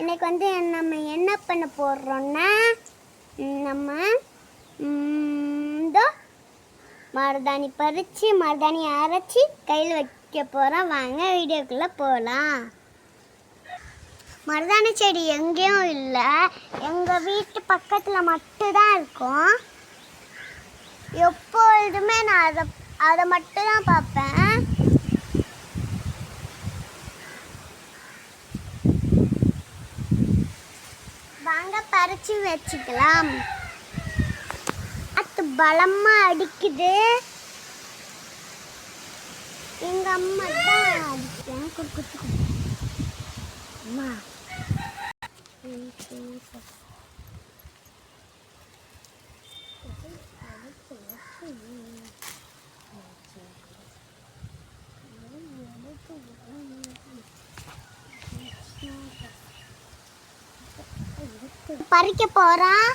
இன்னைக்கு வந்து நம்ம என்ன பண்ண போடுறோம்னா நம்ம இதோ மருதாணி பறித்து மருதாணி அரைச்சி கையில் வைக்க போகிறோம் வாங்க வீடியோக்குள்ளே போகலாம் மருதாணி செடி எங்கேயும் இல்லை. எங்கள் வீட்டு பக்கத்தில் மட்டும்தான் இருக்கும். எப்பொழுதுமே நான் அதை அதை மட்டும் தான் பார்ப்பேன். வாங்க வச்சுக்கலாம். அது பலமா அடிக்குது. எங்க அம்மா தான் அடிக்கிறேன் குடு குடு குடு. அம்மா. ம், சரி, பறிக்க போறான்.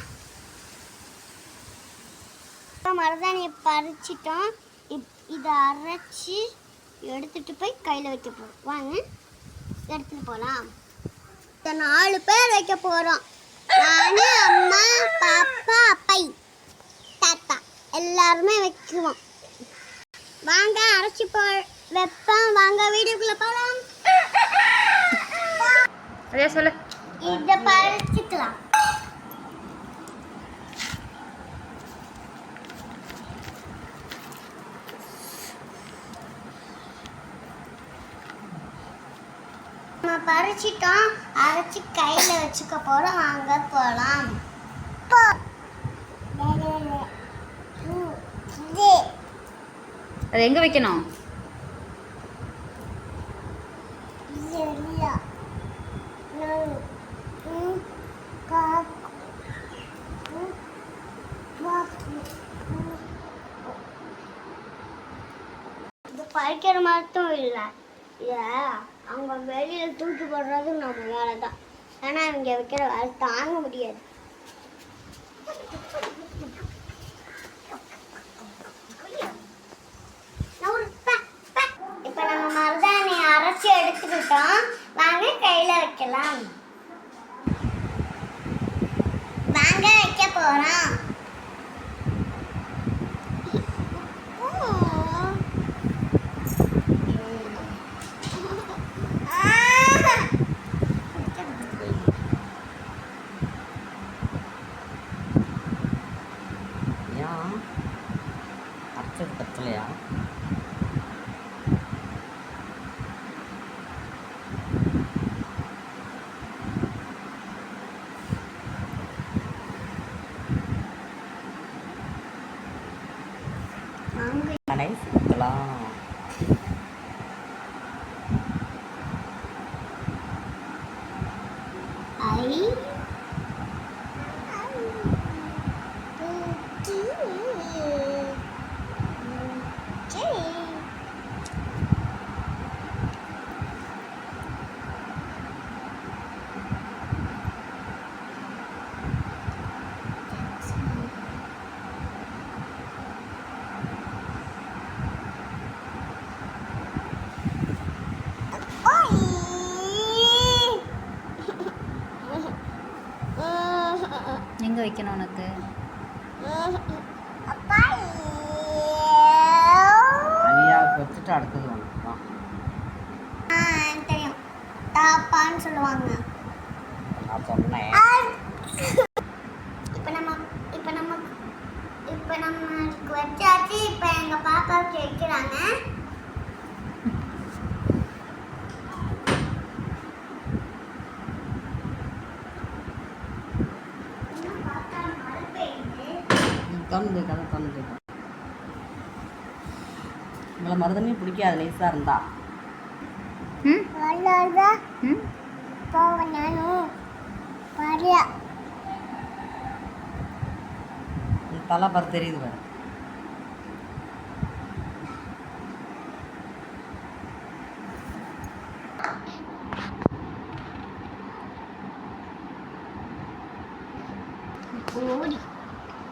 மருதாணியை பறிச்சிட்டோம். இதை அரைச்சி எடுத்துட்டு போய் கையில் வைக்க போகிறோம் வாங்க. எடுத்துட்டு போகலாம் இந்த நாலு பேர் வைக்க போகிறோம் நான் அம்மா பாப்பா அப்பை தாத்தா. எல்லாருமே வைக்குவோம். வாங்க அரைச்சி போ வைப்போம். வாங்க வீடியோக்குள்ளே போகலாம் அதே சொல்லு. இதை பறிச்சுக்கலாம். பறிச்சிட்டோம். அரைச்சி கையில் வச்சுக்க போகிறோம் வாங்க போகலாம் அது எங்கே வைக்கணும்? இது பறிக்கிற மட்டும் இல்லை. அவங்க வெளியில் தூக்கி போடுறதும் நம்ம வேலை தான் ஏன்னா இங்கே வைக்கிற வேலை தாங்க முடியாது. இப்போ நம்ம மருதாணி அரைச்சி எடுத்துக்கிட்டோம். வாங்க கையில் வைக்கலாம். வாங்க வைக்க போகிறோம் பத்தலையா எங்கே வைக்கணும் உனக்கு? ஐயாவுக்கு வச்சுட்டு அடுத்தது தெரியும். தாப்பான்னு சொல்லுவாங்க. நான் சொன்னேன் இப்போ நம்ம இப்போ நம்ம இப்போ நம்மளுக்கு வச்சாச்சு இப்போ எங்கள் பாப்பாவுக்கு வைக்கிறாங்க இன்னும் பார்த்தா மழை பெய்யுது. திறந்து கதை திறந்து உங்களை மருதமே பிடிக்காது லேசாக இருந்தா. தலை பாரு தெரியுது பாரு. கோடி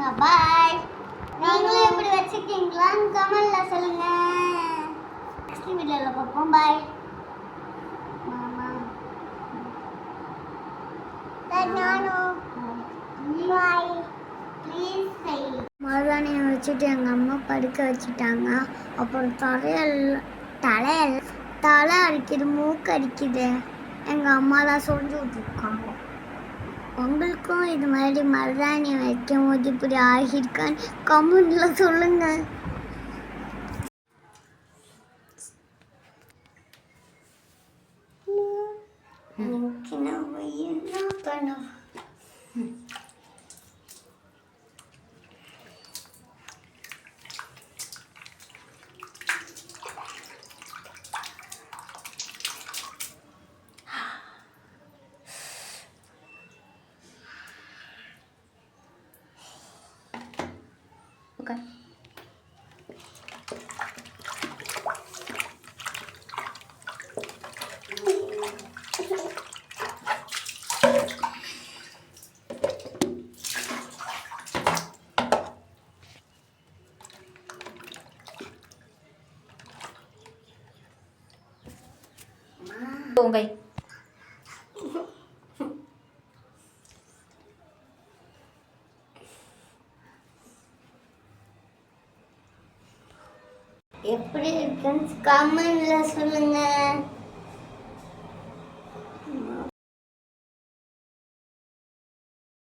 சொல்லுங்க பாய் நீங்களும் இப்படி வச்சுக்கிட்டீங்களான்னு கமெண்ட்ல சொல்லுங்க. நெக்ஸ்ட் வீடியோவில் பார்ப்போம் பாய் மருதாணியை வச்சுட்டு எங்கள் அம்மா படுக்க வச்சுட்டாங்க. அப்புறம் தலையல் தலையல் தலை அடிக்குது மூக்கு அடிக்குது எங்கள் அம்மா தான் சொல்லி விட்ருக்காங்க உங்களுக்கும் இது மாதிரி மருதாணி வைக்கும் போது இப்படி ஆகியிருக்கான்னு கமெண்டில் சொல்லுங்க. எனக்கு என்ன பண்ணுவோம் Bombay. எப்படி இருக்குன்னு கமெண்ட்ல சொல்லுங்க.